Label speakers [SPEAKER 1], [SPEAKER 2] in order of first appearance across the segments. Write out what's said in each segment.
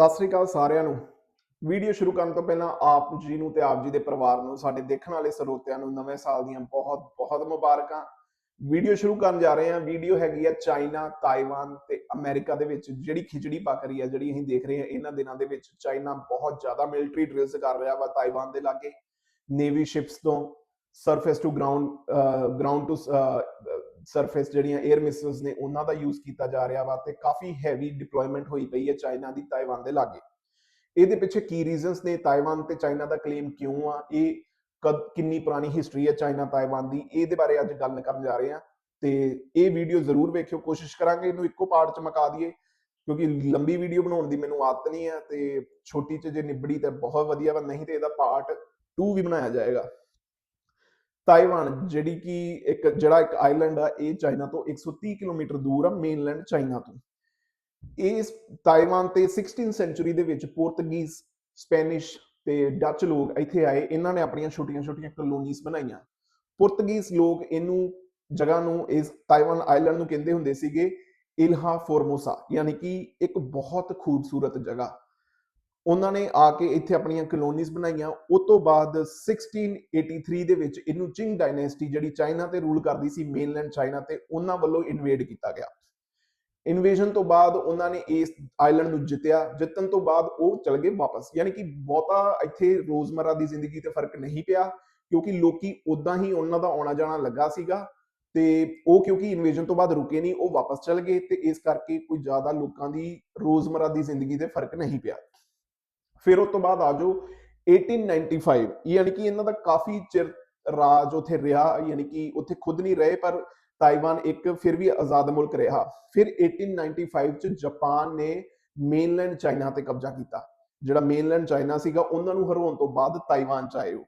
[SPEAKER 1] ਸਤਿ ਸ੍ਰੀ ਅਕਾਲ ਸਾਰਿਆਂ ਨੂੰ। ਵੀਡੀਓ ਸ਼ੁਰੂ ਕਰਨ ਤੋਂ ਪਹਿਲਾਂ ਆਪ ਜੀ ਨੂੰ ਤੇ ਆਪ ਜੀ ਦੇ ਪਰਿਵਾਰ ਨੂੰ, ਸਾਡੇ ਦੇਖਣ ਵਾਲੇ ਸਰੋਤਿਆਂ ਨੂੰ ਨਵੇਂ ਸਾਲ ਦੀਆਂ ਬਹੁਤ ਬਹੁਤ ਮੁਬਾਰਕਾਂ। ਵੀਡੀਓ ਸ਼ੁਰੂ ਕਰਨ ਜਾ ਰਹੇ ਹਾਂ। ਵੀਡੀਓ ਹੈਗੀ ਆ ਚਾਈਨਾ, ਤਾਈਵਾਨ ਤੇ ਅਮਰੀਕਾ ਦੇ ਵਿੱਚ। ਜਿਹੜੀ ਖਿਚੜੀ ਪੱਕ ਰਹੀ ਹੈ ਜਿਹੜੀ ਅਸੀਂ ਦੇਖ ਰਹੇ ਹਾਂ ਇਹਨਾਂ ਦਿਨਾਂ ਦੇ ਵਿੱਚ, ਚਾਈਨਾ ਬਹੁਤ ਜ਼ਿਆਦਾ ਮਿਲਟਰੀ ਡ੍ਰਿਲਸ ਕਰ ਰਿਹਾ ਵਾ ਤਾਈਵਾਨ ਦੇ ਲਾਗੇ। ਨੇਵੀ ਸ਼ਿਪਸ ਤੋਂ surface to ground ground to surface ਜਿਹੜੀਆਂ 에ਅਰ ਮਿਸਲਸ ਨੇ, ਉਹਨਾਂ ਦਾ ਯੂਜ਼ ਕੀਤਾ ਜਾ ਰਿਹਾ ਵਾ ਤੇ ਕਾਫੀ ਹੈਵੀ ਡਿਪਲੋਇਮੈਂਟ ਹੋਈ ਪਈ ਹੈ ਚਾਈਨਾ ਦੀ ਤਾਈਵਾਨ ਦੇ ਲਾਗੇ। ਇਹਦੇ ਪਿੱਛੇ ਕੀ ਰੀਜ਼ਨਸ ਨੇ ਤਾਈਵਾਨ ਤੇ ਚਾਈਨਾ ਦਾ ਕਲੇਮ ਕਿਉਂ ਆ? ਇਹ ਕਦ, ਕਿੰਨੀ ਪੁਰਾਣੀ ਹਿਸਟਰੀ ਹੈ ਚਾਈਨਾ ਤਾਈਵਾਨ ਦੀ? ਇਹਦੇ ਬਾਰੇ ਅੱਜ ਗੱਲ ਕਰਨ ਜਾ ਰਹੇ ਹਾਂ ਤੇ ਇਹ ਵੀਡੀਓ ਜ਼ਰੂਰ ਵੇਖਿਓ, ਕੋਸ਼ਿਸ਼ ਕਰਾਂਗੇ ਇਹਨੂੰ ਇੱਕੋ ਪਾਰਟ ਚ ਮਕਾ ਦਈਏ ਕਿਉਂਕਿ ਲੰਬੀ ਵੀਡੀਓ ਬਣਾਉਣ ਦੀ ਮੈਨੂੰ ਆਦਤ ਨਹੀਂ ਹੈ ਤੇ ਛੋਟੀ ਚ ਜੇ ਨਿਬੜੀ ਤਾਂ ਬਹੁਤ ਵਧੀਆ ਵਾ, ਨਹੀਂ ਤੇ ਇਹਦਾ ਪਾਰਟ 2 ਵੀ ਬਣਾਇਆ ਜਾਏਗਾ। ਤਾਈਵਾਨ, ਜਿਹੜੀ ਕਿ ਇੱਕ, ਜਿਹੜਾ ਇੱਕ ਆਈਲੈਂਡ ਆ, ਇਹ ਚਾਈਨਾ ਤੋਂ 130 ਕਿਲੋਮੀਟਰ ਦੂਰ ਆ ਮੇਨਲੈਂਡ ਚਾਈਨਾ ਤੋਂ। ਇਸ ਤਾਈਵਾਨ ਤੇ 16th ਸੈਂਚੁਰੀ ਦੇ ਵਿੱਚ ਪੁਰਤਗੀਜ਼ ਸਪੈਨਿਸ਼ ਤੇ ਡੱਚ ਲੋਕ ਇੱਥੇ ਆਏ। ਇਹਨਾਂ ਨੇ ਆਪਣੀਆਂ ਛੋਟੀਆਂ-ਛੋਟੀਆਂ ਕਲੋਨੀਜ਼ ਬਣਾਈਆਂ। ਪੁਰਤਗੀਜ਼ ਲੋਕ ਇਹਨੂੰ, ਜਗ੍ਹਾ ਨੂੰ, ਇਸ ਤਾਈਵਾਨ ਆਈਲੈਂਡ ਨੂੰ ਕਹਿੰਦੇ ਹੁੰਦੇ ਸੀਗੇ ਇਲਹਾ ਫੋਰਮੋਸਾ ਯਾਨੀ ਕਿ ਇੱਕ ਬਹੁਤ ਖੂਬਸੂਰਤ ਜਗ੍ਹਾ। ਉਹਨਾਂ ਨੇ ਆ ਕੇ ਇੱਥੇ ਆਪਣੀਆਂ ਕਲੋਨੀਜ਼ ਬਣਾਈਆਂ। ਉਸ ਤੋਂ ਬਾਅਦ 1683 ਦੇ ਵਿੱਚ ਇਹਨੂੰ ਚਿੰਗ ਡਾਇਨੈਸਟੀ ਜਿਹੜੀ ਚਾਈਨਾ ਤੇ ਰੂਲ ਕਰਦੀ ਸੀ ਮੇਨਲੈਂਡ ਚਾਈਨਾ ਤੇ ਉਹਨਾਂ ਵੱਲੋਂ ਇਨਵੇਡ ਕੀਤਾ ਗਿਆ। ਇਨਵੇਜਨ ਤੋਂ ਬਾਅਦ ਉਹਨਾਂ ਨੇ ਇਸ ਆਈਲੈਂਡ ਨੂੰ ਜਿੱਤਿਆ। ਜਿੱਤਣ ਤੋਂ ਬਾਅਦ ਉਹ ਚਲ ਗਏ ਵਾਪਸ। ਯਾਨੀ ਕਿ ਬਹੁਤਾ ਇੱਥੇ ਰੋਜ਼ਮਰਾ ਦੀ ਜ਼ਿੰਦਗੀ ਤੇ ਫ਼ਰਕ ਨਹੀਂ ਪਿਆ, ਕਿਉਂਕਿ ਲੋਕੀ ਉਦਾਂ ਹੀ ਉਹਨਾਂ ਦਾ ਆਉਣਾ ਜਾਣਾ ਲੱਗਾ ਸੀਗਾ ਤੇ ਉਹ ਕਿਉਂਕਿ ਇਨਵੇਜਨ ਤੋਂ ਬਾਅਦ ਰੁਕੇ ਨਹੀਂ, ਉਹ ਵਾਪਸ ਚਲ ਗਏ ਤੇ ਇਸ ਕਰਕੇ ਕੋਈ ਜ਼ਿਆਦਾ ਲੋਕਾਂ ਦੀ ਰੋਜ਼ਮਰਾ ਦੀ ਜ਼ਿੰਦਗੀ ਤੇ ਫ਼ਰਕ ਨਹੀਂ ਪਿਆ। ਫਿਰ ਉਸ ਤੋਂ ਬਾਅਦ ਆ ਜਾਓ 1895 ਯਾਨੀ ਕਿ ਇਹਨਾਂ ਦਾ ਕਾਫੀ ਚਿਰ ਰਾਜ ਉਥੇ ਰਿਹਾ, ਯਾਨੀ ਕਿ ਉਥੇ ਖੁਦ ਨਹੀਂ ਰਹੇ, ਪਰ ਤਾਈਵਾਨ ਇੱਕ ਫਿਰ ਵੀ ਆਜ਼ਾਦ ਮੁਲਕ ਰਿਹਾ। ਫਿਰ 1895 ਚ ਜਾਪਾਨ ਨੇ ਮੇਨਲੈਂਡ ਚਾਈਨਾ ਤੇ ਕਬਜ਼ਾ ਕੀਤਾ। ਜਿਹੜਾ ਮੇਨਲੈਂਡ ਚਾਈਨਾ ਸੀਗਾ, ਉਹਨਾਂ ਨੂੰ ਹਰਾਉਣ ਤੋਂ ਬਾਅਦ ਤਾਈਵਾਨ ਚ ਆਏ ਉਹ।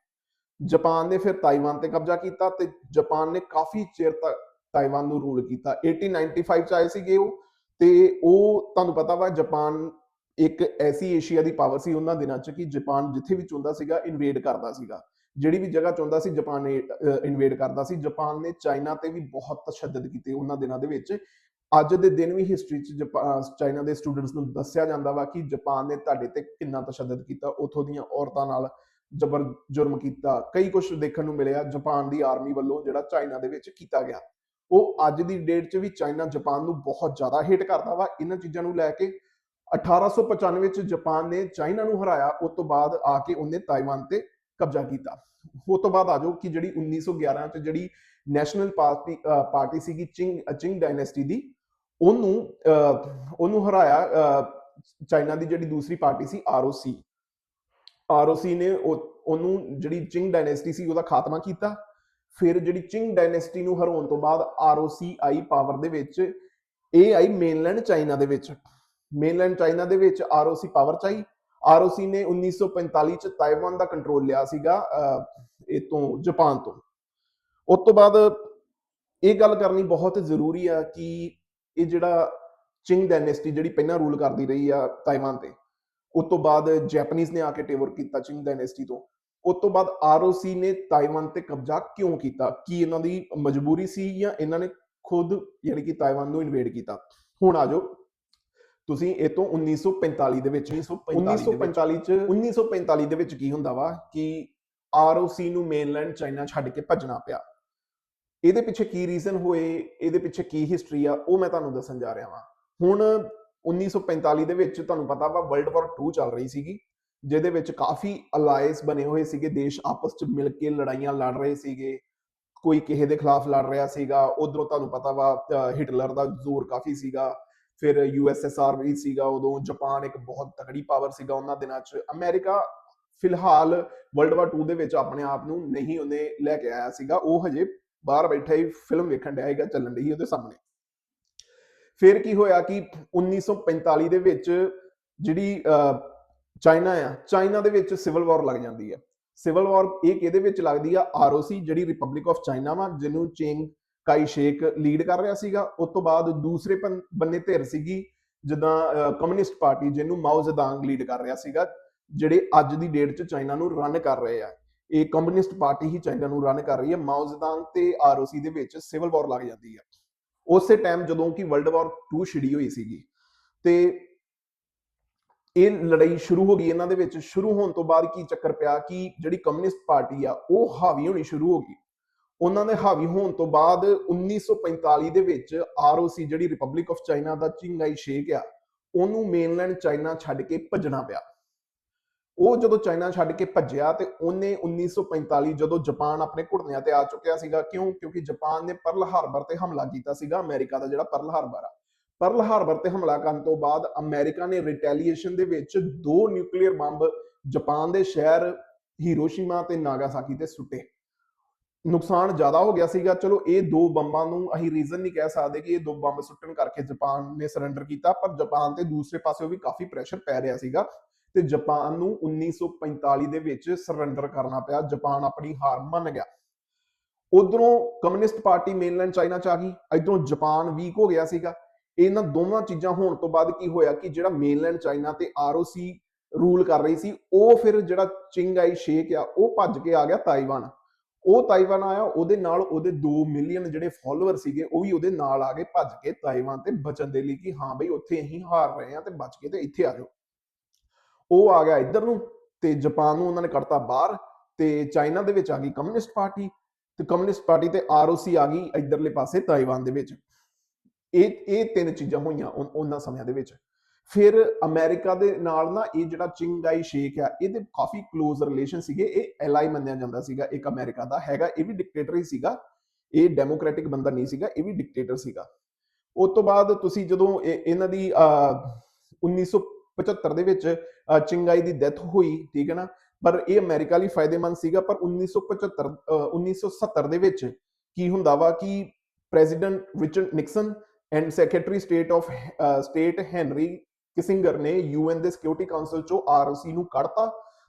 [SPEAKER 1] ਜਾਪਾਨ ਨੇ ਫਿਰ ਤਾਈਵਾਨ ਤੇ ਕਬਜ਼ਾ ਕੀਤਾ ਤੇ ਜਾਪਾਨ ਨੇ ਕਾਫੀ ਚਿਰ ਤੱਕ ਤਾਈਵਾਨ ਨੂੰ ਰੂਲ ਕੀਤਾ। 1895 ਚ ਆਏ ਸੀਗੇ ਉਹ ਤੇ ਉਹ, ਤੁਹਾਨੂੰ ਪਤਾ ਵਾ, ਜਾਪਾਨ ਇੱਕ ਐਸੀ ਏਸ਼ੀਆ ਦੀ ਪਾਵਰ ਸੀ ਉਹਨਾਂ ਦਿਨਾਂ 'ਚ ਕਿ ਜਾਪਾਨ ਜਿੱਥੇ ਵੀ ਚਾਹੁੰਦਾ ਸੀਗਾ ਇਨਵੇਡ ਕਰਦਾ ਸੀਗਾ। ਜਿਹੜੀ ਵੀ ਜਗ੍ਹਾ ਚਾਹੁੰਦਾ ਸੀ ਜਾਪਾਨ ਨੇ ਇਨਵੇਡ ਕਰਦਾ ਸੀ। ਜਾਪਾਨ ਨੇ ਚਾਈਨਾ ਤੇ ਵੀ ਬਹੁਤ ਤਸ਼ੱਦਦ ਕੀਤੇ ਉਹਨਾਂ ਦਿਨਾਂ ਦੇ ਵਿੱਚ। ਅੱਜ ਦੇ ਦਿਨ ਵੀ ਹਿਸਟਰੀ 'ਚ ਚਾਈਨਾ ਦੇ ਸਟੂਡੈਂਟਸ ਨੂੰ ਦੱਸਿਆ ਜਾਂਦਾ ਵਾ ਕਿ ਜਾਪਾਨ ਨੇ ਤੁਹਾਡੇ ਤੇ ਕਿੰਨਾ ਤਸ਼ੱਦਦ ਕੀਤਾ, ਉਥੋਂ ਦੀਆਂ ਔਰਤਾਂ ਨਾਲ ਜ਼ਬਰ ਜੁਰਮ ਕੀਤਾ। ਕਈ ਕੁਝ ਦੇਖਣ ਨੂੰ ਮਿਲਿਆ, ਜਾਪਾਨ ਦੀ ਆਰਮੀ ਵੱਲੋਂ ਜਿਹੜਾ ਚਾਈਨਾ ਦੇ ਵਿੱਚ ਕੀਤਾ ਗਿਆ। ਉਹ ਅੱਜ ਦੀ ਡੇਟ 'ਚ ਵੀ ਚਾਈਨਾ ਜਾਪਾਨ ਨੂੰ ਬਹੁਤ ਜ਼ਿਆਦਾ ਹੇਟ ਕਰਦਾ ਵਾ। ਇਹਨਾਂ ਚੀਜ਼ਾਂ ਨੂੰ ਲੈ ਕੇ 1895 ਚ ਜਾਪਾਨ ਨੇ ਚਾਈਨਾ ਨੂੰ ਹਰਾਇਆ, ਉਸ ਤੋਂ ਬਾਅਦ ਆ ਕੇ ਉਹਨੇ ਤਾਈਵਾਨ ਤੇ ਕਬਜ਼ਾ ਕੀਤਾ। ਉਸ ਤੋਂ ਬਾਅਦ ਆ ਕਿ ਜਿਹੜੀ 1911 ਚ ਜਿਹੜੀ ਨੈਸ਼ਨਲ ਪਾਰਟੀ ਪਾਰਟੀ ਸੀਗੀ ਚਿੰਗ ਚਿੰਗ ਡਾਇਨੈਸਟੀ ਦੀ, ਉਹਨੂੰ ਉਹਨੂੰ ਹਰਾਇਆ ਚਾਈਨਾ ਦੀ ਜਿਹੜੀ ਦੂਸਰੀ ਪਾਰਟੀ ਸੀ ਆਰਓਸੀ ਆਰਓਸੀ ਨੇ ਉਹਨੂੰ ਜਿਹੜੀ ਚਿੰਗ ਡਾਇਨੈਸਟੀ ਸੀ ਉਹਦਾ ਖਾਤਮਾ ਕੀਤਾ। ਫਿਰ ਜਿਹੜੀ ਚਿੰਗ ਡਾਇਨੈਸਟੀ ਨੂੰ ਹਰਾਉਣ ਤੋਂ ਬਾਅਦ ਆਰਓਸੀ ਆਈ ਪਾਵਰ ਦੇ ਵਿੱਚ ਇਹ ਆਈ ਮੇਨਲੈਂਡ ਚਾਈਨਾ ਦੇ ਵਿੱਚ। ਮੇਨਲੈਂਡ ਚਾਈਨਾ ਦੇ ਵਿੱਚ ਆਰਓਸੀ ਪਾਵਰ ਚਾਈ ਆਰਓਸੀ ਨੇ 1945 ਚ ਤਾਈਵਾਨ ਦਾ ਕੰਟਰੋਲ ਲਿਆ ਸੀਗਾ ਇਹ ਤੋਂ ਜਾਪਾਨ ਤੋਂ। ਉਸ ਤੋਂ ਬਾਅਦ ਇਹ ਗੱਲ ਕਰਨੀ ਬਹੁਤ ਜ਼ਰੂਰੀ ਆ ਕਿ ਇਹ ਜਿਹੜਾ ਚਿੰਗ ਡਾਇਨੈਸਟੀ ਜਿਹੜੀ ਪਹਿਲਾਂ ਰੂਲ ਕਰਦੀ ਰਹੀ ਆ ਤਾਈਵਾਨ ਤੇ, ਉਸ ਤੋਂ ਬਾਅਦ ਜੈਪਨੀਜ਼ ਨੇ ਆ ਕੇ ਟੇਵਰ ਕੀਤਾ ਚਿੰਗ ਡਾਇਨੈਸਟੀ ਤੋਂ। ਉਸ ਤੋਂ ਬਾਅਦ ਆਰਓਸੀ ਨੇ ਤਾਈਵਾਨ ਤੇ ਕਬਜ਼ਾ ਕਿਉਂ ਕੀਤਾ? ਕੀ ਇਹਨਾਂ ਦੀ ਮਜਬੂਰੀ ਸੀ ਜਾਂ ਇਹਨਾਂ ਨੇ ਖੁਦ ਯਾਨੀ ਕਿ ਤਾਈਵਾਨ ਨੂੰ ਇਨਵੇਡ ਕੀਤਾ? ਹੁਣ ਆ ਜਾਓ। ਤੁਸੀਂ ਇਹ ਤੋਂ 1945 ਦੇ ਵਿੱਚ 1945 ਚ 1945 ਦੇ ਵਿੱਚ ਕੀ ਹੁੰਦਾ ਵਾ ਕਿ ਆਰਓਸੀ ਨੂੰ ਮੇਨਲੈਂਡ ਚਾਈਨਾ ਛੱਡ ਕੇ ਭੱਜਣਾ ਪਿਆ। ਇਹਦੇ ਪਿੱਛੇ ਕੀ ਰੀਜ਼ਨ ਹੋਏ ਇਹਦੇ ਪਿੱਛੇ ਕੀ ਹਿਸਟਰੀ ਆ ਉਹ ਮੈਂ ਤੁਹਾਨੂੰ ਦੱਸਣ ਜਾ ਰਿਹਾ ਹਾਂ ਹੁਣ 1945 ਦੇ ਵਿੱਚ ਤੁਹਾਨੂੰ ਪਤਾ ਵਾ ਵਰਲਡ ਵਾਰ 2 ਚੱਲ ਰਹੀ ਸੀਗੀ ਜਿਹਦੇ ਵਿੱਚ ਕਾਫੀ ਅਲਾਈਸ ਬਣੇ ਹੋਏ ਸੀਗੇ ਦੇਸ਼ ਆਪਸ ਚ ਮਿਲ ਕੇ ਲੜਾਈਆਂ ਲੜ ਰਹੇ ਸੀਗੇ ਕੋਈ ਕਿਸੇ ਦੇ ਖਿਲਾਫ ਲੜ ਰਿਹਾ ਸੀਗਾ ਉਧਰੋਂ ਤੁਹਾਨੂੰ ਪਤਾ ਵਾ ਹਿਟਲਰ ਦਾ ਜ਼ੋਰ ਕਾਫੀ ਸੀਗਾ। ਫਿਰ ਯੂਐਸਐਸਆਰ ਵੀ ਸੀਗਾ, ਉਦੋਂ ਜਾਪਾਨ ਇੱਕ ਬਹੁਤ ਤਕੜੀ ਪਾਵਰ ਸੀਗਾ ਉਹਨਾਂ ਦਿਨਾਂ 'ਚ। ਅਮਰੀਕਾ ਫਿਲਹਾਲ ਵਰਲਡ ਵਾਰ 2 ਦੇ ਵਿੱਚ ਆਪਣੇ ਆਪ ਨੂੰ ਨਹੀਂ ਉਹਨੇ ਲੈ ਕੇ ਆਇਆ ਸੀਗਾ। ਉਹ ਹਜੇ ਬਾਹਰ ਬੈਠਾ ਹੀ ਫਿਲਮ ਵੇਖਣ ਡਿਆ ਹੈਗਾ ਚੱਲਣ ਡਈ ਉਹਦੇ ਸਾਹਮਣੇ। ਫਿਰ ਕੀ ਹੋਇਆ ਕਿ 1945 ਦੇ ਵਿੱਚ ਜਿਹੜੀ ਚਾਈਨਾ ਆ ਚਾਈਨਾ ਦੇ ਵਿੱਚ ਸਿਵਲ ਵਾਰ ਲੱਗ ਜਾਂਦੀ ਹੈ ਸਿਵਲ ਵਾਰ ਇਹ ਕਿਹਦੇ ਵਿੱਚ ਲੱਗਦੀ ਆ? ਆਰਓਸੀ ਜਿਹੜੀ ਰਿਪਬਲਿਕ ਆਫ ਚਾਈਨਾ ਵਾ, ਜਿਹਨੂੰ ਚੇਂਗ ਕਾਈ ਸ਼ੇਕ ਲੀਡ ਕਰ ਰਿਹਾ ਸੀਗਾ। ਉਸ ਤੋਂ ਬਾਅਦ ਦੂਸਰੇ ਬੰਨੇ ਧਿਰ ਸੀਗੀ, ਜਿੱਦਾਂ ਕਮਿਊਨਿਸਟ ਪਾਰਟੀ ਜਿਹਨੂੰ ਮਾਓ ਜ਼ੇਦਾਂਗ ਲੀਡ ਕਰ ਰਿਹਾ ਸੀਗਾ, ਜਿਹੜੇ ਅੱਜ ਦੀ ਡੇਟ 'ਚ ਚਾਈਨਾ ਨੂੰ ਰਨ ਕਰ ਰਹੇ ਆ। ਇਹ ਕਮਿਊਨਿਸਟ ਪਾਰਟੀ ਹੀ ਚਾਈਨਾ ਨੂੰ ਰਨ ਕਰ ਰਹੀ ਹੈ। ਮਾਓ ਜ਼ੇਦਾਂਗ ਤੇ ਆਰਓਸੀ ਦੇ ਵਿੱਚ ਸਿਵਲ ਵਾਰ ਲੱਗ ਜਾਂਦੀ ਹੈ ਉਸੇ ਟਾਈਮ ਜਦੋਂ ਕਿ ਵਰਲਡ ਵਾਰ 2 ਛਿੜੀ ਹੋਈ ਸੀਗੀ। ਤੇ ਇਹ ਲੜਾਈ ਸ਼ੁਰੂ ਹੋ ਗਈ ਇਹਨਾਂ ਦੇ ਵਿੱਚ। ਸ਼ੁਰੂ ਹੋਣ ਤੋਂ ਬਾਅਦ ਕੀ ਚੱਕਰ ਪਿਆ ਕਿ ਜਿਹੜੀ ਕਮਿਊਨਿਸਟ ਪਾਰਟੀ ਆ, ਉਹ ਹਾਵੀ ਹੋਣੀ ਸ਼ੁਰੂ ਹੋ ਗਈ। ਉਹਨਾਂ ਦੇ ਹਾਵੀ ਹੋਣ ਤੋਂ ਬਾਅਦ 1945 ਦੇ ਵਿੱਚ ਆਰਓਸੀ ਜਿਹੜੀ ਰਿਪਬਲਿਕ ਆਫ ਚਾਈਨਾ ਦਾ ਚਿੰਗਾਈ ਸ਼ੇਕ ਆ, ਉਹਨੂੰ ਮੇਨਲੈਂਡ ਚਾਈਨਾ ਛੱਡ ਕੇ ਭੱਜਣਾ ਪਿਆ। ਉਹ ਜਦੋਂ ਚਾਈਨਾ ਛੱਡ ਕੇ ਭੱਜਿਆ ਤੇ ਉਹਨੇ 1945 ਜਦੋਂ ਜਾਪਾਨ ਆਪਣੇ ਘੁਟਨਿਆਂ ਤੇ ਆ ਚੁੱਕਿਆ ਸੀਗਾ। ਕਿਉਂ? ਕਿਉਂਕਿ ਜਾਪਾਨ ਨੇ ਪਰਲ ਹਾਰਬਰ ਤੇ ਹਮਲਾ ਕੀਤਾ ਸੀਗਾ ਅਮਰੀਕਾ ਦਾ ਜਿਹੜਾ ਪਰਲ ਹਾਰਬਰ ਆ। ਪਰਲ ਹਾਰਬਰ ਤੇ ਹਮਲਾ ਕਰਨ ਤੋਂ ਬਾਅਦ ਅਮਰੀਕਾ ਨੇ ਰਿਟੈਲੀਏਸ਼ਨ ਦੇ ਵਿੱਚ ਦੋ ਨਿਊਕਲੀਅਰ ਬੰਬ ਜਾਪਾਨ ਦੇ ਸ਼ਹਿਰ ਹੀਰੋਸ਼ੀਮਾ ਤੇ ਨਾਗਾਸਾਕੀ ਤੇ ਸੁੱਟੇ। ਨੁਕਸਾਨ ਜ਼ਿਆਦਾ ਹੋ ਗਿਆ ਸੀਗਾ। ਚਲੋ, ਇਹ ਦੋ ਬੰਬਾਂ ਨੂੰ ਅਸੀਂ ਰੀਜ਼ਨ ਨਹੀਂ ਕਹਿ ਸਕਦੇ ਕਿ ਇਹ ਦੋ ਬੰਬ ਸੁੱਟਣ ਕਰਕੇ ਜਾਪਾਨ ਨੇ ਸਰੈਂਡਰ ਕੀਤਾ, ਪਰ ਜਾਪਾਨ ਤੇ ਦੂਸਰੇ ਪਾਸੇ ਵੀ ਕਾਫੀ ਪ੍ਰੈਸ਼ਰ ਪੈ ਰਿਹਾ ਸੀਗਾ ਤੇ ਜਾਪਾਨ ਨੂੰ 1945 ਦੇ ਵਿੱਚ ਸਰੈਂਡਰ ਕਰਨਾ ਪਿਆ। ਜਾਪਾਨ ਆਪਣੀ ਹਾਰ ਮੰਨ ਗਿਆ। ਉਧਰੋਂ ਕਮਿਊਨਿਸਟ ਪਾਰਟੀ ਮੇਨਲੈਂਡ ਚਾਈਨਾ ਚ ਆ ਗਈ। ਇਧਰੋਂ ਜਾਪਾਨ ਵੀਕ ਹੋ ਗਿਆ ਸੀਗਾ। ਇਹਨਾਂ ਦੋਵਾਂ ਚੀਜ਼ਾਂ ਹੋਣ ਤੋਂ ਬਾਅਦ ਕੀ ਹੋਇਆ ਕਿ ਜਿਹੜਾ ਮੇਨਲੈਂਡ ਚਾਈਨਾ ਤੇ ਆਰਓਸੀ ਰੂਲ ਕਰ ਰਹੀ ਸੀ, ਉਹ ਫਿਰ ਜਿਹੜਾ ਚਿੰਗਾਈ ਸ਼ੇਕ ਆ, ਉਹ ਭੱਜ ਕੇ ਆ ਗਿਆ ਤਾਈਵਾਨ ਉਹ ਤਾਈਵਾਨ ਆਇਆ, ਉਹਦੇ ਨਾਲ ਉਹਦੇ 2 ਮਿਲੀਅਨ ਜਿਹੜੇ ਫਾਲੋਅਰ ਸੀਗੇ, ਉਹ ਵੀ ਉਹਦੇ ਨਾਲ ਆ ਗਏ, ਭੱਜ ਕੇ ਤਾਈਵਾਨ ਤੇ ਬਚਣ ਦੇ ਲਈ ਕਿ ਹਾਂ ਬਈ ਉੱਥੇ ਅਸੀਂ ਹਾਰ ਰਹੇ ਹਾਂ ਤੇ ਬਚ ਕੇ ਤੇ ਇੱਥੇ ਆ ਜਾਓ। ਉਹ ਆ ਗਿਆ ਇੱਧਰ ਨੂੰ ਤੇ ਜਾਪਾਨ ਨੂੰ ਉਹਨਾਂ ਨੇ ਕਰਤਾ ਬਾਹਰ ਤੇ ਚਾਈਨਾ ਦੇ ਵਿੱਚ ਆ ਗਈ ਕਮਿਊਨਿਸਟ ਪਾਰਟੀ ਤੇ ਕਮਿਊਨਿਸਟ ਪਾਰਟੀ ਤੇ ਆਰਓਸੀ ਆ ਗਈ ਇੱਧਰਲੇ ਪਾਸੇ ਤਾਈਵਾਨ ਦੇ ਵਿੱਚ। ਇਹ ਇਹ ਤਿੰਨ ਚੀਜ਼ਾਂ ਹੋਈਆਂ ਉਹਨਾਂ ਸਮਿਆਂ ਦੇ ਵਿੱਚ। ਫਿਰ ਅਮਰੀਕਾ ਦੇ ਨਾਲ ਨਾ ਇਹ ਜਿਹੜਾ ਚਿੰਗਾਈ ਸ਼ੇਖ ਆ ਇਹਦੇ ਕਾਫੀ ক্লোਜ਼ ਰਿਲੇਸ਼ਨ ਸੀਗੇ ਇਹ ਐਲਾਈ ਮੰਨਿਆ ਜਾਂਦਾ ਸੀਗਾ ਇੱਕ ਅਮਰੀਕਾ ਦਾ ਹੈਗਾ ਇਹ ਵੀ ਡਿਕਟੇਟਰ ਹੀ ਸੀਗਾ ਇਹ ਡੈਮੋਕ੍ਰੈਟਿਕ ਬੰਦਾ ਨਹੀਂ ਸੀਗਾ ਇਹ ਵੀ ਡਿਕਟੇਟਰ ਸੀਗਾ। ਉਸ ਤੋਂ ਬਾਅਦ ਤੁਸੀਂ ਜਦੋਂ ਇਹਨਾਂ ਦੀ ਅਹ, 1975 ਦੇ ਵਿੱਚ ਅਹ, ਚਿੰਗਾਈ ਦੀ ਡੈਥ ਹੋਈ ਠੀਕ ਹੈ ਨਾ? ਪਰ ਇਹ ਅਮਰੀਕਾ ਲਈ ਫਾਇਦੇਮੰਦ ਸੀਗਾ ਪਰ 1975 ਅਹ, 1970 ਦੇ ਵਿੱਚ ਕੀ ਹੁੰਦਾ ਵਾ ਕਿ president Richard Nixon and secretary state of state Henry Kissinger ਨੇ ਯੂਐਨ ਦੇ ਸਿਕਿਉਰਿਟੀ ਕਾਉਂਸਲ ਚੋਂ ਆਰਓਸੀ ਨੂੰ ਕੱਢਤਾ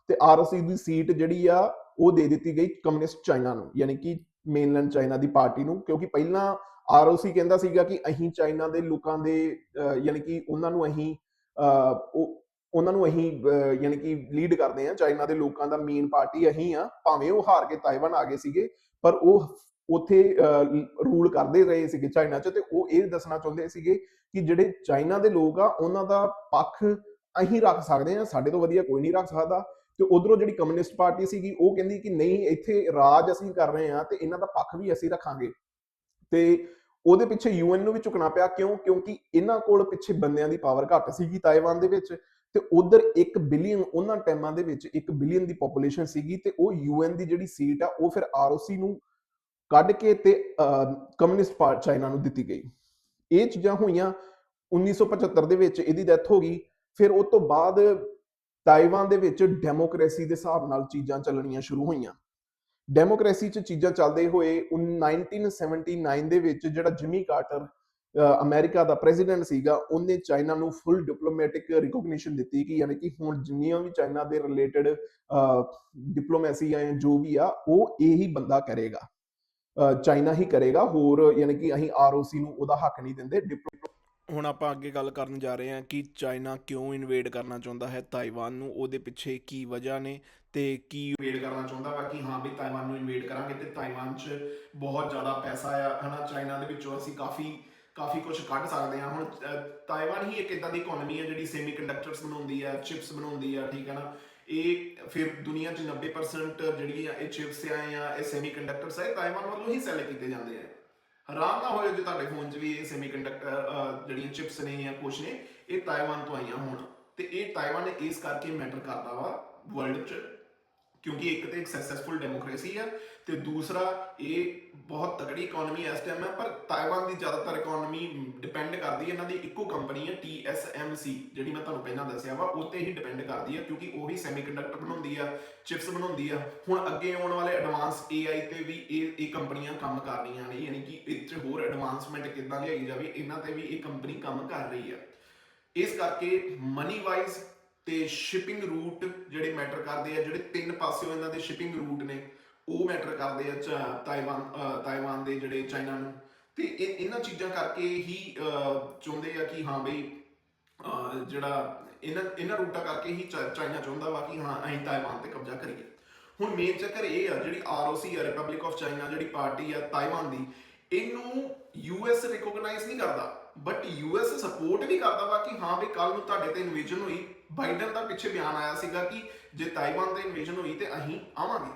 [SPEAKER 1] ਤੇ ਆਰਓਸੀ ਦੀ ਸੀਟ ਜਿਹੜੀ ਆ ਉਹ ਦੇ ਦਿੱਤੀ ਗਈ ਕਮਿਊਨਿਸਟ ਚਾਈਨਾ ਨੂੰ ਯਾਨੀ ਕਿ ਮੇਨਲੈਂਡ ਚਾਈਨਾ ਦੀ ਪਾਰਟੀ ਨੂੰ ਕਿਉਂਕਿ ਪਹਿਲਾਂ ਆਰਓਸੀ ਕਹਿੰਦਾ ਸੀਗਾ ਕਿ ਅਸੀਂ ਚਾਈਨਾ ਦੇ ਲੋਕਾਂ ਦੇ ਯਾਨੀ ਕਿ ਉਹਨਾਂ ਨੂੰ ਅਸੀਂ ਅਹ, ਉਹ ਉਹਨਾਂ ਨੂੰ ਅਸੀਂ ਯਾਨੀ ਕਿ ਲੀਡ ਕਰਦੇ ਆ ਚਾਈਨਾ ਦੇ ਲੋਕਾਂ ਦਾ ਮੇਨ ਪਾਰਟੀ ਅਸੀਂ ਆ ਭਾਵੇਂ ਉਹ ਹਾਰ ਕੇ ਤਾਈਵਾਨ ਆ ਗਏ ਸੀਗੇ ਪਰ ਉਹ ਉੱਥੇ ਰੂਲ ਕਰਦੇ ਰਹੇ ਸੀਗੇ ਚਾਈਨਾ 'ਚ ਤੇ ਉਹ ਇਹ ਦੱਸਣਾ ਚਾਹੁੰਦੇ ਸੀਗੇ ਕਿ ਜਿਹੜੇ ਚਾਈਨਾ ਦੇ ਲੋਕ ਆ, ਉਹਨਾਂ ਦਾ ਪੱਖ ਅਸੀਂ ਰੱਖ ਸਕਦੇ ਆ ਸਾਡੇ ਤੋਂ ਵਧੀਆ ਕੋਈ ਨਹੀਂ ਰੱਖ ਸਕਦਾ। ਤੇ ਉਧਰੋਂ ਜਿਹੜੀ ਕਮਿਊਨਿਸਟ ਪਾਰਟੀ ਸੀਗੀ, ਉਹ ਕਹਿੰਦੀ ਕਿ ਨਹੀਂ, ਇੱਥੇ ਰਾਜ ਅਸੀਂ ਕਰ ਰਹੇ ਆ ਤੇ ਇਹਨਾਂ ਦਾ ਪੱਖ ਵੀ ਅਸੀਂ ਰੱਖਾਂਗੇ। ਤੇ ਉਹਦੇ ਪਿੱਛੇ ਯੂਐਨ ਨੂੰ ਵੀ ਝੁਕਣਾ ਪਿਆ ਕਿਉਂ? ਕਿਉਂਕਿ ਇਹਨਾਂ ਕੋਲ ਪਿੱਛੇ ਬੰਦਿਆਂ ਦੀ ਪਾਵਰ ਘੱਟ ਸੀਗੀ ਤਾਈਵਾਨ ਦੇ ਵਿੱਚ ਤੇ ਉਧਰ 1 ਬਿਲੀਅਨ ਉਹਨਾਂ ਟਾਈਮਾਂ ਦੇ ਵਿੱਚ 1 ਬਿਲੀਅਨ ਦੀ ਪੋਪੂਲੇਸ਼ਨ ਸੀਗੀ ਤੇ ਉਹ ਯੂਐਨ ਦੀ ਜਿਹੜੀ ਸੀਟ ਆ, ਉਹ ਫਿਰ ਆਰਓਸੀ ਨੂੰ ਕੱਢ ਕੇ ਤੇ ਕਮਿਊਨਿਸਟ ਪਾਰਟੀ ਚਾਈਨਾ ਨੂੰ ਦਿੱਤੀ ਗਈ। ਇਹ ਚੀਜ਼ਾਂ ਹੋਈਆਂ 1975 ਦੇ ਵਿੱਚ ਇਹਦੀ ਡੈਥ ਹੋ ਗਈ। ਫਿਰ ਉਸ ਤੋਂ ਬਾਅਦ ਤਾਈਵਾਨ ਦੇ ਵਿੱਚ ਡੈਮੋਕ੍ਰੇਸੀ ਦੇ ਹਿਸਾਬ ਨਾਲ ਚੀਜ਼ਾਂ ਚੱਲਣੀਆਂ ਸ਼ੁਰੂ ਹੋਈਆਂ। ਡੈਮੋਕ੍ਰੇਸੀ 'ਚ ਚੀਜ਼ਾਂ ਚੱਲਦੇ ਹੋਏ ਉਨ- 1979 ਦੇ ਵਿੱਚ ਜਿਹੜਾ ਜਿਮੀ ਕਾਰਟਰ ਅਹ, ਅਮਰੀਕਾ ਦਾ ਪ੍ਰੈਜ਼ੀਡੈਂਟ ਸੀਗਾ ਉਹਨੇ ਚਾਈਨਾ ਨੂੰ ਫੁੱਲ ਡਿਪਲੋਮੈਟਿਕ ਰਿਕੋਗਨੀਸ਼ਨ ਦਿੱਤੀ ਕਿ ਯਾਨੀ ਕਿ ਹੁਣ ਜਿੰਨੀਆਂ ਵੀ ਚਾਈਨਾ ਦੇ ਰਿਲੇਟਡ ਡਿਪਲੋਮੈਸੀ ਆ ਜੋ ਵੀ ਆ ਉਹ ਇਹੀ ਬੰਦਾ ਕਰੇਗਾ। ਚਾਈਨਾ ਹੀ ਕਰੇਗਾ। ਹੋਰ ਯਾਨੀ ਕਿ ਅਸੀਂ ਆਰਓਸੀ ਨੂੰ ਉਹਦਾ ਹੱਕ ਨਹੀਂ ਦਿੰਦੇ।
[SPEAKER 2] ਹੁਣ ਆਪਾਂ ਅੱਗੇ ਗੱਲ ਕਰਨ ਜਾ ਰਹੇ ਹਾਂ ਕਿ ਚਾਈਨਾ ਕਿਉਂ ਇਨਵੇਡ ਕਰਨਾ ਚਾਹੁੰਦਾ ਹੈ? ਤਾਈਵਾਨ ਨੂੰ ਉਹਦੇ ਪਿੱਛੇ ਕੀ ਵਜ੍ਹਾ ਨੇ ਤੇ ਕੀ
[SPEAKER 1] ਇਨਵੇਡ ਕਰਨਾ ਚਾਹੁੰਦਾ ਵਾ? ਕਿ ਹਾਂ ਵੀ ਤਾਈਵਾਨ ਨੂੰ ਇਨਵੇਡ ਕਰਾਂਗੇ ਤੇ ਤਾਈਵਾਨ 'ਚ ਬਹੁਤ ਜ਼ਿਆਦਾ ਪੈਸਾ ਆ, ਹਨਾ? ਚਾਈਨਾ ਦੇ ਵਿੱਚੋਂ ਅਸੀਂ ਕਾਫੀ ਕਾਫੀ ਕੁਝ ਕੱਢ ਸਕਦੇ ਹਾਂ। ਹੁਣ ਤਾਈਵਾਨ ਹੀ ਇੱਕ ਇਦਾਂ ਦੀ ਇਕਨੋਮੀ ਹੈ ਜਿਹੜੀ ਸੈਮੀ ਕੰਡਕਟਰਸ ਬਣਾਉਂਦੀ ਹੈ ਚਿਪਸ ਬਣਾਉਂਦੀ ਹੈ ਠੀਕ ਹੈ ਨਾ? ਇਹ ਫਿਰ ਦੁਨੀਆ 'ਚ 90% ਜਿਹੜੀ ਆ, ਇਹ ਚਿਪਸ ਆ ਜਾਂ ਇਹ ਸੈਮੀ ਕੰਡਕਟਰਸ ਆ, ਇਹ ਤਾਈਵਾਨ ਵੱਲੋਂ ਹੀ ਸੈਲ ਕੀਤੇ ਜਾਂਦੇ ਆ। ਹਰਾਮ ਨਾ ਹੋਏ ਜੇ ਤੁਹਾਡੇ ਫੋਨ 'ਚ ਵੀ ਇਹ ਸੈਮੀ ਕੰਡਕਟਰ ਜਿਹੜੀਆਂ ਚਿਪਸ ਨੇ ਜਾਂ ਕੁਛ ਨੇ, ਇਹ ਤਾਈਵਾਨ ਤੋਂ ਆਈਆਂ ਹੋਣ। ਤੇ ਇਹ ਤਾਈਵਾਨ ਇਸ ਕਰਕੇ ਮੈਟਰ ਕਰਦਾ ਵਾ ਵਰਲਡ 'ਚ। ਕਿਉਂਕਿ ਇੱਕ ਤੇ ਇੱਕ ਸਕਸੈਸਫੁਲ ਡੈਮੋਕ੍ਰੇਸੀ ਆ ਤੇ ਦੂਸਰਾ ਇਹ ਬਹੁਤ ਤਕੜੀ ਇਕਨੋਮੀ ਇਸ ਟਾਈਮ ਹੈ ਪਰ ਤਾਈਵਾਨ ਦੀ ਜ਼ਿਆਦਾਤਰ ਇਕਨੋਮੀ ਡਿਪੈਂਡ ਕਰਦੀ ਹੈ ਇਹਨਾਂ ਦੀ ਇੱਕੋ ਕੰਪਨੀ ਹੈ TSMC ਜਿਹੜੀ ਮੈਂ ਤੁਹਾਨੂੰ ਪਹਿਲਾਂ ਦੱਸਿਆ ਵਾ, ਉਹ 'ਤੇ ਹੀ ਡਿਪੈਂਡ ਕਰਦੀ ਹੈ ਕਿਉਂਕਿ ਉਹੀ ਸੈਮੀਕੰਡਕਟਰ ਬਣਾਉਂਦੀ ਆ ਚਿਪਸ ਬਣਾਉਂਦੀ ਆ। ਹੁਣ ਅੱਗੇ ਆਉਣ ਵਾਲੇ ਐਡਵਾਂਸ AI ਤੇ ਵੀ ਇਹ ਇਹ ਕੰਪਨੀਆਂ ਕੰਮ ਕਰ ਰਹੀਆਂ ਨੇ, ਯਾਨੀ ਕਿ ਇਹ 'ਚ ਹੋਰ ਐਡਵਾਂਸਮੈਂਟ ਕਿੱਦਾਂ ਲਿਆਈ ਜਾਵੇ, ਇਹਨਾਂ ਤੇ ਵੀ ਇਹ ਕੰਪਨੀ ਕੰਮ ਕਰ ਰਹੀ ਆ। ਇਸ ਕਰਕੇ ਮਨੀ ਵਾਈਜ਼ ਤੇ ਸ਼ਿਪਿੰਗ ਰੂਟ ਜਿਹੜੇ ਮੈਟਰ ਕਰਦੇ ਆ, ਜਿਹੜੇ ਤਿੰਨ ਪਾਸਿਓਂ ਇਹਨਾਂ ਦੇ ਸ਼ਿਪਿੰਗ ਰੂਟ ਨੇ, ਉਹ ਮੈਟਰ ਕਰਦੇ ਆ, ਚ- ਤਾਈਵਾਨ ਤਾਈਵਾਨ ਦੇ ਜਿਹੜੇ ਚਾਈਨਾ ਨੂੰ। ਤੇ ਇਹਨਾਂ ਚੀਜ਼ਾਂ ਕਰਕੇ ਹੀ ਚਾਹੁੰਦੇ ਆ ਕਿ ਹਾਂ ਬਈ ਜਿਹੜਾ ਇਹਨਾਂ ਇਹਨਾਂ ਰੂਟਾਂ ਕਰਕੇ ਹੀ ਚਾਈਨਾ ਚਾਹੁੰਦਾ ਵਾ ਕਿ ਹਾਂ, ਅਸੀਂ ਤਾਈਵਾਨ ਤੇ ਕਬਜ਼ਾ ਕਰੀਏ। ਹੁਣ ਮੇਨ ਚੱਕਰ ਇਹ ਆ, ਜਿਹੜੀ ਆਰਓਸੀ ਆ ਰਿਪਬਲਿਕ ਆਫ ਚਾਈਨਾ ਜਿਹੜੀ ਪਾਰਟੀ ਆ, ਤਾਈਵਾਨ ਦੀ, ਇਹਨੂੰ ਯੂਐਸ ਰਿਕੋਗਨਾਈਜ਼ ਨਹੀਂ ਕਰਦਾ ਬਟ ਯੂਐਸ ਸਪੋਰਟ ਵੀ ਕਰਦਾ ਵਾ ਕਿ ਹਾਂ ਬਈ ਕੱਲ ਨੂੰ ਤੁਹਾਡੇ ਤੇ ਇਨਵੇਜਨ ਹੋਈ ਬਾਈਡਨ ਦਾ ਪਿੱਛੇ ਬਿਆਨ ਆਇਆ ਸੀਗਾ ਕਿ ਜੇ ਤਾਈਵਾਨ ਤੇ ਇਨਵੇਜਨ ਹੋਈ ਤੇ ਅਸੀਂ ਆਵਾਂਗੇ।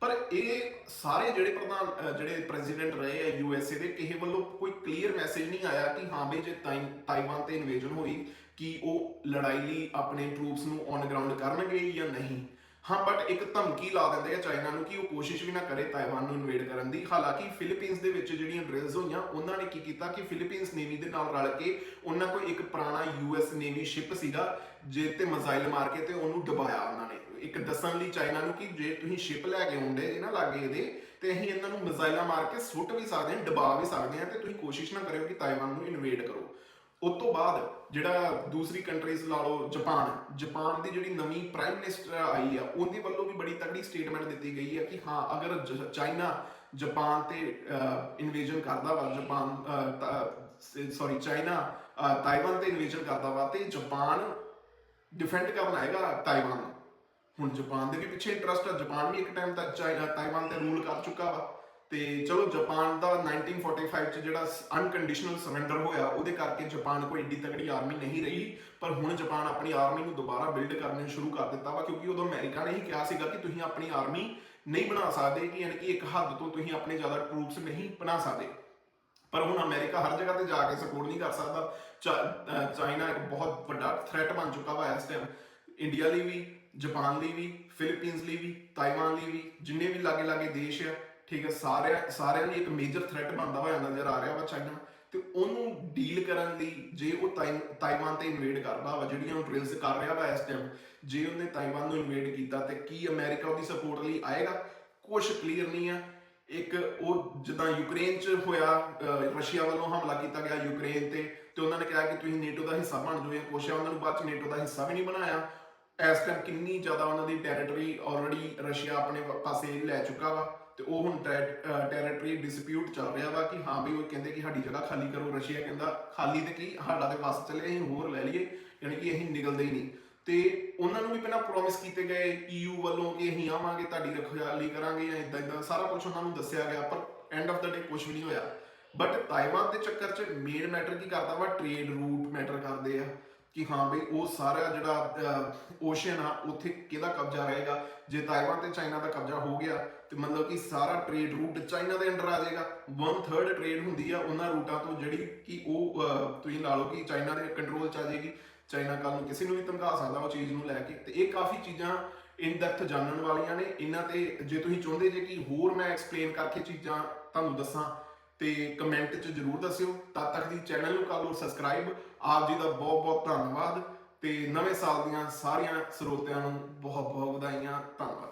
[SPEAKER 1] ਪਰ ਇਹ ਸਾਰੇ ਜਿਹੜੇ ਪ੍ਰਧਾਨ ਜਿਹੜੇ ਪ੍ਰੈਜ਼ੀਡੈਂਟ ਰਹੇ ਆ ਯੂਐਸਏ ਦੇ, ਕਿਸੇ ਵੱਲੋਂ ਕੋਈ ਕਲੀਅਰ ਮੈਸੇਜ ਨਹੀਂ ਆਇਆ ਕਿ ਹਾਂ ਬਈ ਜੇ ਤਾਈ- ਤਾਈਵਾਨ ਤੇ ਇਨਵੇਜਨ ਹੋਈ, ਕਿ ਉਹ ਲੜਾਈ ਲਈ ਆਪਣੇ ਟਰੂਪਸ ਨੂੰ ਔਨ ਗਰਾਊਂਡ ਕਰਨਗੇ ਜਾਂ ਨਹੀਂ। ਹਾਂ ਬਟ ਇੱਕ ਧਮਕੀ ਲਾ ਦਿੰਦੇ ਆ ਚਾਈਨਾ ਨੂੰ ਕਿ ਉਹ ਕੋਸ਼ਿਸ਼ ਵੀ ਨਾ ਕਰੇ ਤਾਈਵਾਨ ਨੂੰ ਇਨਵੇਡ ਕਰਨ ਦੀ। ਹਾਲਾਂਕਿ ਫਿਲੀਪੀਨਸ ਦੇ ਵਿੱਚ ਜਿਹੜੀਆਂ ਡ੍ਰਿਲਸ ਹੋਈਆਂ, ਉਹਨਾਂ ਨੇ ਕੀ ਕੀਤਾ ਕਿ ਫਿਲੀਪੀਨਸ ਨੇਵੀ ਦੇ ਨਾਲ ਰਲ ਕੇ ਉਹਨਾਂ ਕੋਲ ਇੱਕ ਪੁਰਾਣਾ ਯੂਐਸ ਨੇਵੀ ਸ਼ਿਪ ਸੀਗਾ, ਜੇ ਤੇ ਮਿਜ਼ਾਈਲ ਮਾਰ ਕੇ ਤੇ ਉਹਨੂੰ ਡੁਬਾਇਆ ਉਹਨਾਂ ਨੇ। ਇੱਕ ਦੱਸਣ ਲਈ ਚਾਈਨਾ ਨੂੰ ਕਿ ਜੇ ਤੁਸੀਂ ਸ਼ਿਪ ਲੈ ਕੇ ਆਉਂਦੇ ਜੇ ਲਾਗੇ ਇਹਦੇ, ਤੇ ਅਸੀਂ ਇਹਨਾਂ ਨੂੰ ਮਿਜ਼ਾਈਲਾਂ ਮਾਰ ਕੇ ਸੁੱਟ ਵੀ ਸਕਦੇ ਹਾਂ ਡੁਬਾ ਵੀ ਸਕਦੇ ਹਾਂ, ਤੇ ਤੁਸੀਂ ਕੋਸ਼ਿਸ਼ ਨਾ ਕਰਿਓ ਕਿ ਤਾਈਵਾਨ ਨੂੰ ਇਨਵੇਡ ਕਰੋ। ਉਸ ਤੋਂ ਬਾਅਦ ਜਿਹੜਾ ਦੂਸਰੀ ਕੰਟਰੀਜ਼ ਲਾ ਲਓ ਜਾਪਾਨ ਜਾਪਾਨ ਦੀ ਜਿਹੜੀ ਨਵੀਂ ਪ੍ਰਾਈਮ ਮਿਨਿਸਟਰ ਆਈ ਆ, ਉਹਦੇ ਵੱਲੋਂ ਵੀ ਬੜੀ ਤਗੜੀ ਸਟੇਟਮੈਂਟ ਦਿੱਤੀ ਗਈ ਹੈ ਕਿ ਹਾਂ, ਅਗਰ ਚਾਈਨਾ ਜਾਪਾਨ ਤੇ ਇਨਵੇਜਨ ਕਰਦਾ ਵਾ ਜਾਪਾਨ ਸੌਰੀ ਚਾਈਨਾ ਤਾਈਵਾਨ ਤੇ ਇਨਵੇਜਨ ਕਰਦਾ ਵਾ, ਤੇ ਜਾਪਾਨ ਡਿਫੈਂਡ ਕਰਨ ਆਏਗਾ ਤਾਈਵਾਨ ਹੁਣ ਜਾਪਾਨ ਦੇ ਵੀ ਪਿੱਛੇ ਇੰਟਰਸਟ ਆ ਜਾਪਾਨ ਵੀ ਇੱਕ ਟਾਈਮ ਤੱਕ ਚਾਈਨਾ ਤਾਈਵਾਨ ਤੇ ਰੂਲ ਕਰ ਚੁੱਕਾ ਵਾ। ਤੇ ਚਲੋ ਜਾਪਾਨ ਦਾ 1945 ਚ ਜਿਹੜਾ ਅਨਕੰਡੀਸ਼ਨਲ ਸਰੈਂਡਰ ਹੋਇਆ, ਉਹਦੇ ਕਰਕੇ ਜਾਪਾਨ ਕੋਈ ਏਡੀ ਤਕੜੀ ਆਰਮੀ ਨਹੀਂ ਰਹੀ, ਪਰ ਹੁਣ ਜਾਪਾਨ ਆਪਣੀ ਆਰਮੀ ਨੂੰ ਦੁਬਾਰਾ ਬਿਲਡ ਕਰਨੇ ਸ਼ੁਰੂ ਕਰ ਦਿੱਤਾ ਵਾ, ਕਿਉਂਕਿ ਉਦੋਂ ਅਮਰੀਕਾ ਨੇ ਹੀ ਕਿਹਾ ਸੀਗਾ ਕਿ ਤੁਸੀਂ ਆਪਣੀ ਆਰਮੀ ਨਹੀਂ ਬਣਾ ਸਕਦੇ ਕਿ ਯਾਨੀ ਕਿ ਇੱਕ ਹੱਦ ਤੋਂ ਤੁਸੀਂ ਆਪਣੇ ਜ਼ਿਆਦਾ ਟਰੂਪਸ ਨਹੀਂ ਬਣਾ ਸਕਦੇ। ਪਰ ਹੁਣ ਅਮਰੀਕਾ ਹਰ ਜਗ੍ਹਾ ਤੇ ਜਾ ਕੇ ਸਪੋਰਟ ਨਹੀਂ ਕਰ ਸਕਦਾ। ਚਾ- ਚਾਈਨਾ ਇੱਕ ਬਹੁਤ ਵੱਡਾ ਥ੍ਰੈਟ ਬਣ ਚੁੱਕਾ ਵਾ ਇਸ ਟਾਈਮ ਇੰਡੀਆ ਲਈ ਵੀ, ਜਾਪਾਨ ਲਈ ਵੀ ਫਿਲੀਪੀਨਸ ਲਈ ਵੀ ਤਾਈਵਾਨ ਲਈ ਵੀ, ਜਿੰਨੇ ਵੀ ਲਾਗੇ ਲਾਗੇ ਦੇਸ਼ ਆ ਠੀਕ ਹੈ, ਸਾਰਿਆਂ ਸਾਰਿਆਂ ਲਈ ਇੱਕ ਮੇਜਰ ਥ੍ਰੈਟ ਬਣਦਾ ਹੋਇਆ ਨਜ਼ਰ ਆ ਰਿਹਾ ਵਾ ਚਾਈਨਾ ਤੇ ਉਹਨੂੰ ਡੀਲ ਕਰਨ ਲਈ ਜੇ ਉਹ ਤਾਈਵਾਨ ਤੇ ਇਨਵੇਡ ਕਰਦਾ ਵਾ, ਜਿਹੜੀਆਂ ਉਹ ਡ੍ਰਿਲਸ ਕਰ ਰਿਹਾ ਵਾ ਇਸ ਟਾਈਮ ਜੇ ਉਹਨੇ ਤਾਈਵਾਨ ਨੂੰ ਇਨਵੇਡ ਕੀਤਾ ਤੇ ਕੀ ਅਮਰੀਕਾ ਉਹਦੀ ਸਪੋਰਟ ਲਈ ਆਏਗਾ? ਕੁਝ ਕਲੀਅਰ ਨਹੀਂ ਆ। ਇੱਕ ਉਹ ਜਿੱਦਾਂ ਯੂਕਰੇਨ ਚ ਹੋਇਆ ਰਸ਼ੀਆ ਵੱਲੋਂ ਹਮਲਾ ਕੀਤਾ ਗਿਆ ਯੂਕਰੇਨ ਤੇ ਤੇ ਉਹਨਾਂ ਨੇ ਕਿਹਾ ਕਿ ਤੁਸੀਂ ਨੇਟੋ ਦਾ ਹਿੱਸਾ ਬਣ ਜਾਓ ਜਾਂ ਕੁਛ ਆ, ਉਹਨਾਂ ਨੂੰ ਬਾਅਦ ਚ ਨੇਟੋ ਦਾ ਹਿੱਸਾ ਵੀ ਨਹੀਂ ਬਣਾਇਆ। ਇਸ ਟਾਈਮ ਕਿੰਨੀ ਜ਼ਿਆਦਾ ਉਹਨਾਂ ਦੀ ਟੈਰੀਟਰੀ ਆਲਰੇਡੀ ਰਸ਼ੀਆ ਆਪਣੇ ਪਾਸੇ ਲੈ ਚੁੱਕਾ ਵਾ। ਤੇ ਉਹ ਹੁਣ ਟੈਰੀਟਰੀ ਡਿਸਪਿਊਟ ਚੱਲ ਰਿਹਾ ਵਾ ਕਿ ਹਾਂ ਵੀ ਉਹ ਕਹਿੰਦੇ ਕਿ ਸਾਡੀ ਜਗ੍ਹਾ ਖਾਲੀ ਕਰੋ, ਰਸ਼ੀਆ ਕਹਿੰਦਾ ਖਾਲੀ ਤੇ ਕੀ, ਸਾਡਾ ਤੇ ਵਸ ਚਲੇ, ਅਸੀਂ ਹੋਰ ਲੈ ਲਈਏ, ਯਾਨੀ ਕਿ ਅਸੀਂ ਨਿਕਲਦੇ ਹੀ ਨਹੀਂ। ਤੇ ਉਹਨਾਂ ਨੂੰ ਵੀ ਪਹਿਲਾਂ ਪ੍ਰੋਮਿਸ ਕੀਤੇ ਗਏ ਈਯੂ ਵੱਲੋਂ ਕਿ ਅਸੀਂ ਆਵਾਂਗੇ, ਤੁਹਾਡੀ ਰਖਵਾਲੀ ਕਰਾਂਗੇ ਜਾਂ ਇਦਾਂ ਇਦਾਂ ਸਾਰਾ ਕੁਝ ਉਹਨਾਂ ਨੂੰ ਦੱਸਿਆ ਗਿਆ, ਪਰ ਐਂਡ ਆਫ ਦਾ ਡੇ ਕੁਝ ਵੀ ਨਹੀਂ ਹੋਇਆ। ਬਟ ਤਾਈਵਾਨ ਦੇ ਚੱਕਰ 'ਚ ਮੇਨ ਮੈਟਰ ਕੀ ਕਰਦਾ ਵਾ ਟ੍ਰੇਡ ਰੂਟ ਮੈਟਰ ਕਰਦੇ ਆ। ਕਿ ਹਾਂ ਬਈ ਉਹ ਸਾਰਾ ਜਿਹੜਾ ਓਸ਼ੀਅਨ ਆ, ਉੱਥੇ ਕਿਹਦਾ ਕਬਜ਼ਾ ਰਹੇਗਾ? ਜੇ ਤਾਈਵਾਨ ਤੇ ਚਾਈਨਾ ਦਾ ਕਬਜ਼ਾ ਹੋ ਗਿਆ, ਤੇ ਮਤਲਬ ਕਿ ਸਾਰਾ ਟ੍ਰੇਡ ਰੂਟ ਚਾਈਨਾ ਦੇ ਅੰਡਰ ਆ ਜਾਏਗਾ। 1/3 ਟ੍ਰੇਡ ਹੁੰਦੀ ਆ ਉਹਨਾਂ ਰੂਟਾਂ ਤੋਂ ਜਿਹੜੀ ਕਿ ਉਹ ਤੁਸੀਂ ਲਾ ਲਓ ਕਿ ਚਾਈਨਾ ਦੇ ਕੰਟਰੋਲ 'ਚ ਆ ਜਾਏਗੀ। ਚਾਈਨਾ ਕੱਲ ਨੂੰ ਕਿਸੇ ਨੂੰ ਵੀ ਧਮਕਾ ਸਕਦਾ ਉਹ ਚੀਜ਼ ਨੂੰ ਲੈ ਕੇ। ਤੇ ਇਹ ਕਾਫੀ ਚੀਜ਼ਾਂ ਇਨ ਡੈਪਥ ਜਾਣਨ ਵਾਲੀਆਂ ਨੇ। ਇਹਨਾਂ ਤੇ ਜੇ ਤੁਸੀਂ ਚਾਹੁੰਦੇ ਜੇ ਕਿ ਹੋਰ ਮੈਂ ਐਕਸਪਲੇਨ ਕਰਕੇ ਚੀਜ਼ਾਂ ਤੁਹਾਨੂੰ ਦੱਸਾਂ ਤੇ ਕਮੈਂਟ 'ਚ ਜਰੂਰ ਦੱਸਿਓ। ਤਦ ਤੱਕ ਦੀ ਚੈਨਲ ਨੂੰ ਕਰ ਲਓ ਸਬਸਕ੍ਰਾਈਬ ਆਪ ਜੀ ਦਾ ਬਹੁਤ ਬਹੁਤ ਧੰਨਵਾਦ। ਤੇ ਨਵੇਂ ਸਾਲ ਦੀਆਂ ਸਾਰੀਆਂ ਸਰੋਤਿਆਂ ਨੂੰ ਬਹੁਤ ਬਹੁਤ ਵਧਾਈਆਂ। ਧੰਨਵਾਦ।